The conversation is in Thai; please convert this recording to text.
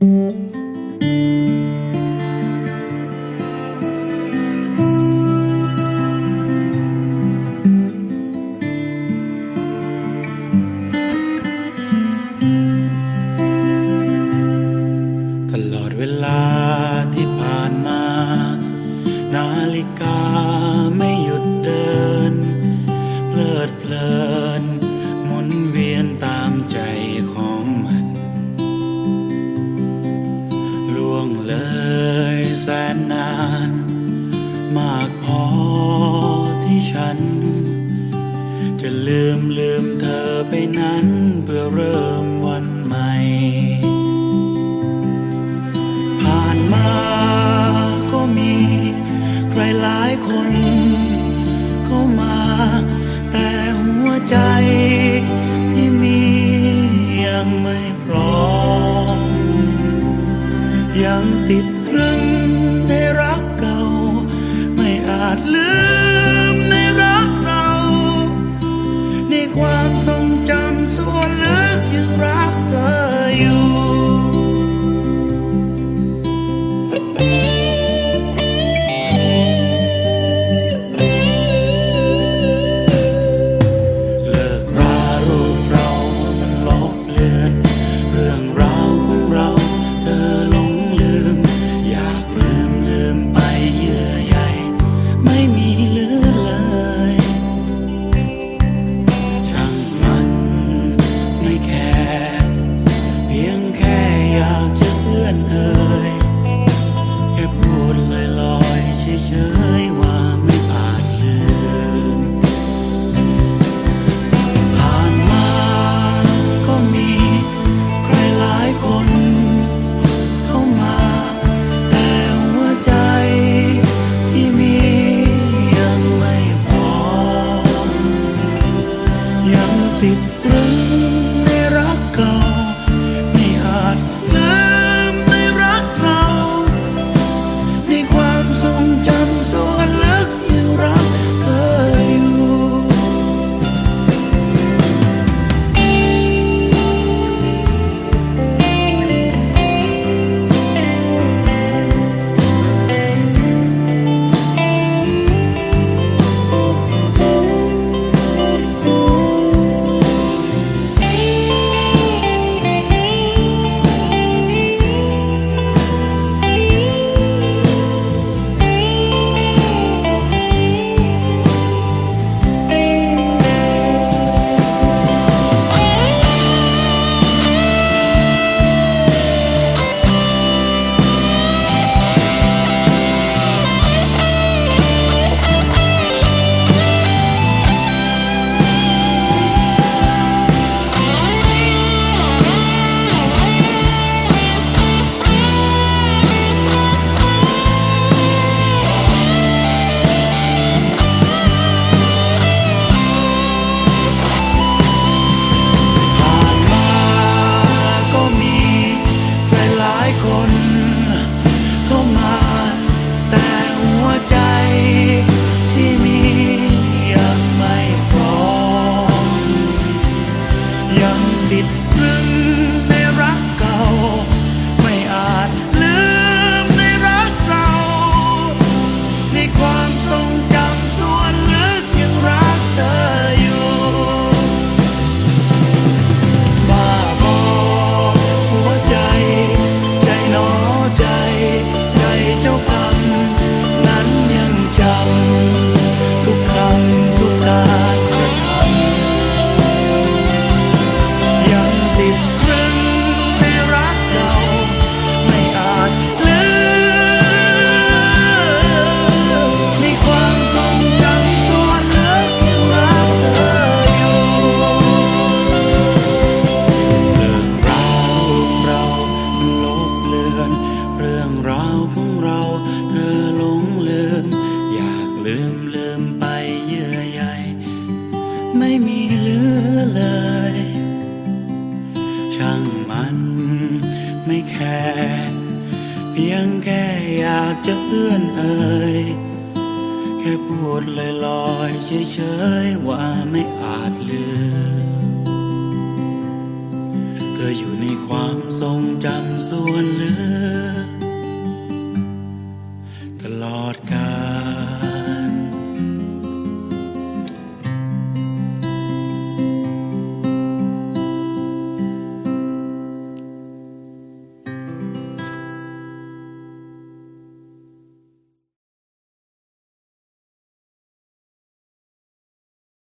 ตลอดเวลาที่ผ่านมา นาฬิกาไม่หยุดเดิน เพลิดเพลิน นาน มากพอที่ฉัน จะลืมลืมเธอไปนั้นเพื่อเริ่มวันใหม่ ผ่านมาก็มี ใครหลายคนก็ามา แต่หัวใจที่มียังไม่พร้อมยังติด ได้รักก่อน one. ลืมลืมไปเยื่อใยไม่มีเหลือเลย ช่างมันไม่แคร์เพียงแค่อยากจะเอื้อนเอ่ยแค่พูดลอยลอยเฉยๆว่าไม่อาจลืมเธออยู่ในความทรงจำส่วนเลือ ตลอดกาล